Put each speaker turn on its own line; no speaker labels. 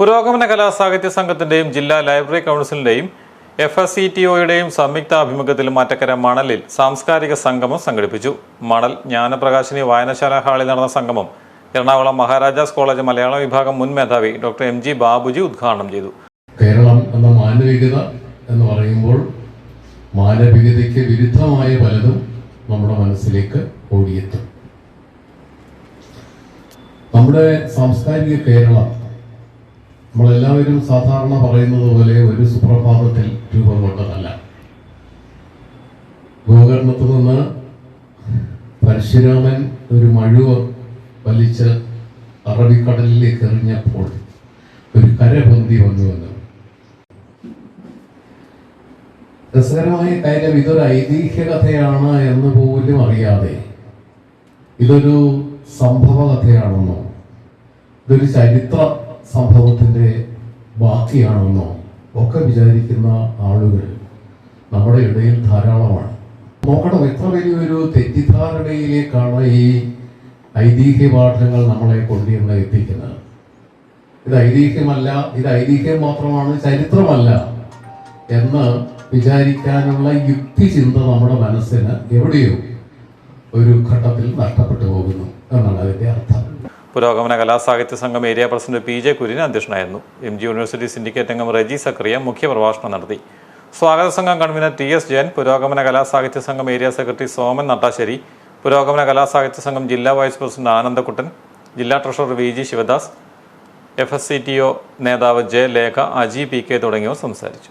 പുരോഗമന കലാ സാഹിത്യ സംഘത്തിന്റെയും ജില്ലാ ലൈബ്രറി കൗൺസിലിന്റെയും എഫ് എസ് സി ടി ഒയുടെയും സംയുക്ത ആഭിമുഖ്യത്തിൽ മറ്റക്കര മണലിൽ സാംസ്കാരിക സംഗമം സംഘടിപ്പിച്ചു. മണൽ ജ്ഞാനപ്രകാശിനി വായനശാല ഹാളിൽ നടന്ന സംഗമം എറണാകുളം മഹാരാജാസ് കോളേജ് മലയാള വിഭാഗം മുൻ മേധാവി ഡോക്ടർ എം ജി ബാബുജി ഉദ്ഘാടനം ചെയ്തു.
കേരളം എന്ന മാനവികത എന്ന് പറയുമ്പോൾ മാനവികതയ്ക്ക് വിരുദ്ധമായ പലതും നമ്മുടെ മനസ്സിലേക്ക് ഓടിയെത്തും. നമ്മുടെ സാംസ്കാരിക കേരളം നമ്മളെല്ലാവരും സാധാരണ പറയുന്നത് പോലെ ഒരു സുപ്രഭാതത്തിൽ രൂപം കൊണ്ടതല്ല. ഗോകർണത്തു നിന്ന് പരശുരാമൻ ഒരു മഴുവ വലിച്ച് അറബിക്കടലിലേക്ക് എറിഞ്ഞപ്പോൾ ഒരു കരപന്തി വന്നു വന്നു രസകരമായ കാര്യം ഇതൊരു ഐതിഹ്യ കഥയാണ് എന്ന് പോലും അറിയാതെ ഇതൊരു സംഭവ കഥയാണെന്നോ ഇതൊരു ചരിത്ര സംഭവത്തിന്റെ ബാക്കിയാണെന്നോ ഒക്കെ വിചാരിക്കുന്ന ആളുകൾ നമ്മുടെ ഇടയിൽ ധാരാളമാണ്. നോക്കണം എത്ര വലിയൊരു തെറ്റിദ്ധാരണയിലേക്കാണ് ഈ ഐതിഹ്യ പാഠങ്ങൾ നമ്മളെ കൊണ്ടുവന്ന് എത്തിക്കുന്നത്. ഇത് ഐതിഹ്യമല്ല ഇത് ഐതിഹ്യം മാത്രമാണ് ചരിത്രമല്ല എന്ന് വിചാരിക്കാനുള്ള യുക്തിചിന്ത നമ്മുടെ മനസ്സിന് എവിടെയോ ഒരു ഘട്ടത്തിൽ നഷ്ടപ്പെട്ടു പോകുന്നു എന്നാണ് അതിന്റെ അർത്ഥം.
പുരോഗമന കലാസാഹിത്യ സംഘം area president P J Kurian അധ്യക്ഷനായിരുന്നു. എം ജി യൂണിവേഴ്സിറ്റി സിൻഡിക്കേറ്റ് അംഗം റജി സക്രിയ മുഖ്യപ്രഭാഷണം നടത്തി. സ്വാഗത സംഘം കൺവീനർ ടി എസ് ജയൻ പുരോഗമന കലാസാഹിത്യ സംഘം ഏരിയ സെക്രട്ടറി സോമൻ നട്ടാശ്ശേരി പുരോഗമന കലാസാഹിത്യ സംഘം ജില്ലാ വൈസ് പ്രസിഡന്റ് ആനന്ദക്കുട്ടൻ ജില്ലാ treasurer V G Sivadas F S C T O നേതാവ് J Lekha Aji P K തുടങ്ങിയവർ സംസാരിച്ചു.